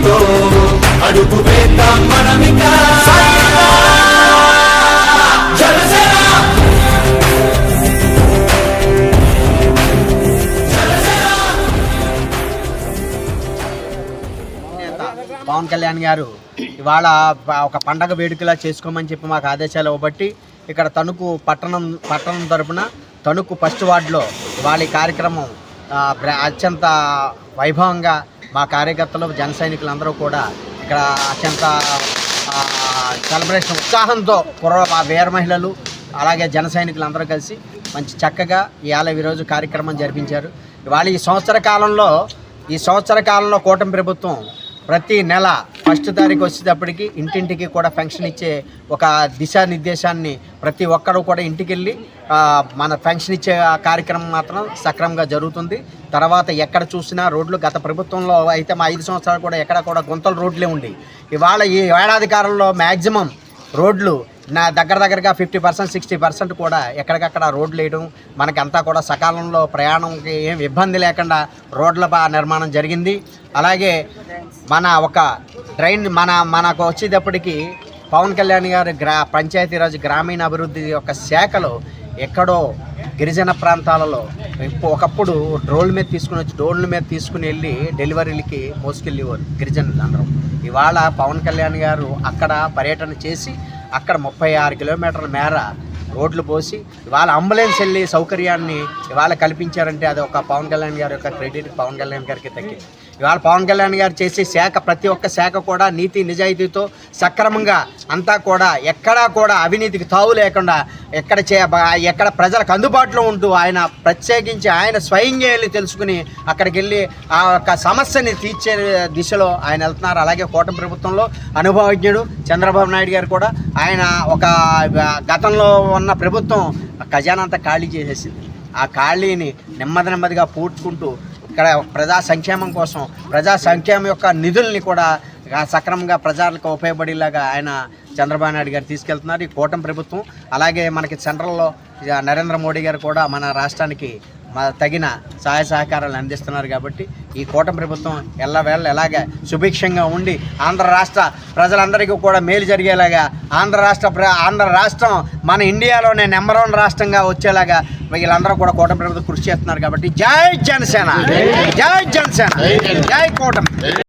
జనసేనానితో అడుగు వేద్దాం మనమిక. పవన్ కళ్యాణ్ గారు ఇవాళ ఒక పండగ వేడుకలా చేసుకోమని చెప్పి మాకు ఆదేశాలు ఇవ్వబట్టి ఇక్కడ తణుకు పట్టణం పట్టణం తరపున తణుకు ఫస్ట్ వార్డులో వాళ్ళ కార్యక్రమం అత్యంత వైభవంగా మా కార్యకర్తలు జన సైనికులందరూ కూడా ఇక్కడ అత్యంత సెలబ్రేషన్ ఉత్సాహంతో కుర్ర ఆ వీర మహిళలు అలాగే జన సైనికులందరూ కలిసి మంచి చక్కగా ఇవాళ ఈరోజు కార్యక్రమం జరిపించారు. ఇవాళ ఈ సంవత్సర కాలంలో ఈ సంవత్సర కాలంలో కూటమి ప్రభుత్వం ప్రతి నెల ఫస్ట్ తారీఖు వచ్చేటప్పటికి ఇంటింటికి కూడా పెన్షన్ ఇచ్చే ఒక దిశానిర్దేశాన్ని ప్రతి ఒక్కరు కూడా ఇంటికి వెళ్ళి మన పెన్షన్ ఇచ్చే కార్యక్రమం మాత్రం సక్రమంగా జరుగుతుంది. తర్వాత ఎక్కడ చూసినా రోడ్లు గత ప్రభుత్వంలో అయితే మా ఐదు సంవత్సరాలు కూడా ఎక్కడ కూడా గుంతలు రోడ్లే ఉండి. ఇవాళ ఈ ఏడాది కాలంలో మ్యాక్సిమం రోడ్లు నా దగ్గర దగ్గరగా ఫిఫ్టీ పర్సెంట్ సిక్స్టీ పర్సెంట్ కూడా ఎక్కడికక్కడ రోడ్లు వేయడం మనకంతా కూడా సకాలంలో ప్రయాణంకి ఏం ఇబ్బంది లేకుండా రోడ్ల బా- నిర్మాణం జరిగింది. అలాగే మన ఒక ట్రైన్ మన మనకు వచ్చేటప్పటికి పవన్ కళ్యాణ్ గారు గ్రా పంచాయతీరాజ్ గ్రామీణ అభివృద్ధి యొక్క శాఖలో ఎక్కడో గిరిజన ప్రాంతాలలో ఒకప్పుడు డ్రోన్ల మీద తీసుకుని వచ్చి డ్రోన్ల మీద తీసుకుని వెళ్ళి డెలివరీలకి మోసుకెళ్ళేవారు గిరిజనులు అందరూ ఇవాళ పవన్ కళ్యాణ్ గారు అక్కడ పర్యటన చేసి అక్కడ ముప్పై ఆరు కిలోమీటర్ల మేర రోడ్లు పోసి ఇవాళ అంబులెన్స్ వెళ్ళి సౌకర్యాన్ని ఇవాళ కల్పించారంటే అది ఒక పవన్ కళ్యాణ్ గారి యొక్క క్రెడిట్ పవన్ కళ్యాణ్ గారికి తగ్గింది. ఇవాళ పవన్ కళ్యాణ్ గారు చేసే శాఖ ప్రతి ఒక్క శాఖ కూడా నీతి నిజాయితీతో సక్రమంగా అంతా కూడా ఎక్కడా కూడా అవినీతికి తావు లేకుండా ఎక్కడ చే ఎక్కడ ప్రజలకు అందుబాటులో ఉంటూ ఆయన ప్రత్యేకించి ఆయన స్వయంగా వెళ్ళి తెలుసుకుని అక్కడికి వెళ్ళి ఆ యొక్క సమస్యని తీర్చే దిశలో ఆయన వెళ్తున్నారు. అలాగే కూటమి ప్రభుత్వంలో అనుభవజ్ఞుడు చంద్రబాబు నాయుడు గారు కూడా ఆయన ఒక గతంలో ఉన్న ప్రభుత్వం ఖజానా అంతా ఖాళీ చేసేసింది. ఆ ఖాళీని నెమ్మది నెమ్మదిగా పూడ్చుకుంటూ ఇక్కడ ప్రజా సంక్షేమం కోసం ప్రజా సంక్షేమం యొక్క నిధుల్ని కూడా సక్రమంగా ప్రజలకు ఉపయోగపడేలాగా ఆయన చంద్రబాబు నాయుడు గారు తీసుకెళ్తున్నారు ఈ కూటమి ప్రభుత్వం. అలాగే మనకి సెంట్రల్లో నరేంద్ర మోడీ గారు కూడా మన రాష్ట్రానికి మా తగిన సహాయ సహకారాలు అందిస్తున్నారు కాబట్టి ఈ కూటమి ప్రభుత్వం ఎల్లవేళ ఎలాగ సుభిక్షంగా ఉండి ఆంధ్ర రాష్ట్ర ప్రజలందరికీ కూడా మేలు జరిగేలాగా ఆంధ్ర రాష్ట్ర ప్ర ఆంధ్ర రాష్ట్రం మన ఇండియాలోనే నెంబర్ వన్ రాష్ట్రంగా వచ్చేలాగా వీళ్ళందరూ కూడా కూటమి ప్రభుత్వం కృషి చేస్తున్నారు కాబట్టి జై జనసేన జై జనసేన జై కూటమి.